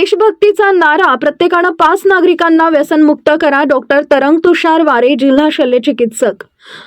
देशभक्तीचा नारा प्रत्येकानं पाच नागरिकांना व्यसनमुक्त करा. डॉक्टर तरंग तुषार वारे जिल्हा शल्य चिकित्सक.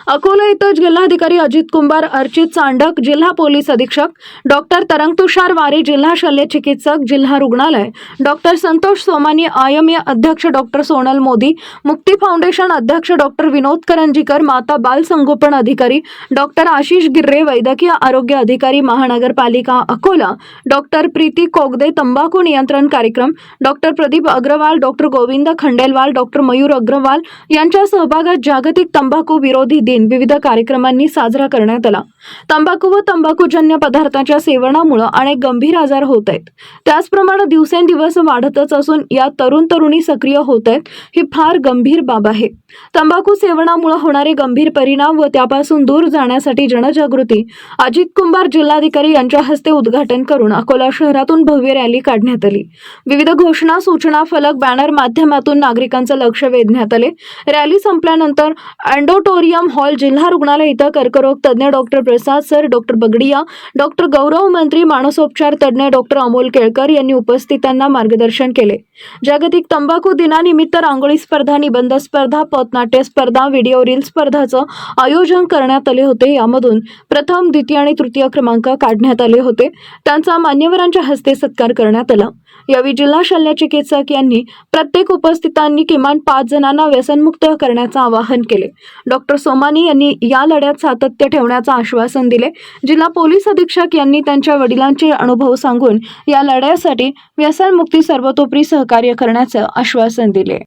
अकोला इथं जिल्हाधिकारी अजित कुंभार अर्चित चांडक जिल्हा पोलीस अधीक्षक डॉक्टर तरंग तुषार वारे जिल्हा शल्य चिकित्सक जिल्हा रुग्णालय डॉक्टर संतोष सोमानी आयएमए अध्यक्ष डॉक्टर सोनल मोदी मुक्ती फाउंडेशन अध्यक्ष डॉक्टर विनोद करंजीकर माता बाल संगोपन अधिकारी डॉक्टर आशिष गिर्रे वैद्यकीय आरोग्य अधिकारी महानगरपालिका अकोला डॉक्टर प्रीती कोगदे तंबाखू नियंत्रण कार्यक्रम doctor Pradeep Agarwal doctor Govind Khandelwal doctor Mayur Agarwal यांच्या सहभागात जागतिक तंबाखू विरोध दिन विविध कार्यक्रमांनी साजरा करण्यात आला. तंबाखू व तंबाखूजन्य पदार्थाच्या सेवनामुळे अनेक गंभीर आजार होत आहेत. त्याचप्रमाणे दिवसेंदिवस वाढतच असून या तरुण तरुणी सक्रिय होत आहेत ही फार गंभीर बाब आहे. तंबाखू सेवनामुळे होणारे गंभीर परिणाम व त्यापासून दूर जाण्यासाठी जनजागृती अजित कुंभार जिल्हाधिकारी यांच्या हस्ते उद्घाटन करून अकोला शहरातून भव्य रॅली काढण्यात आली. विविध घोषणा सूचना फलक बॅनर माध्यमातून नागरिकांचं लक्ष वेधण्यात आले. रॅली संपल्यानंतर अँडोटोरिया अँडोटोरियम हॉल जिल्हा रुग्णालय इथं कर्करोग तज्ज्ञ doctor Prasad sir doctor Bagadia doctor Gaurav Mantri मानसोपचार तज्ज्ञ डॉक्टर अमोल केळकर यांनी उपस्थितांना मार्गदर्शन केले. जागतिक तंबाखू दिनानिमित्त रांगोळी स्पर्धा निबंध स्पर्धा पथनाट्य स्पर्धा व्हिडिओ रील स्पर्धाचं आयोजन करण्यात आले होते. यामधून प्रथम द्वितीय आणि तृतीय क्रमांक काढण्यात आले होते. त्यांचा मान्यवरांच्या हस्ते सत्कार करण्यात आला. यावेळी जिल्हा शल्य चिकित्सक यांनी प्रत्येक उपस्थितांनी किमान पाच जणांना व्यसनमुक्त करण्याचं आवाहन केले. डॉक्टर सोमानी यांनी या लढ्यात सातत्य ठेवण्याचं आश्वासन दिले. जिल्हा पोलीस अधीक्षक यांनी त्यांच्या वडिलांचे अनुभव सांगून या लढ्यासाठी व्यसनमुक्ती सर्वतोपरी सहकार्य करण्याचं आश्वासन दिले.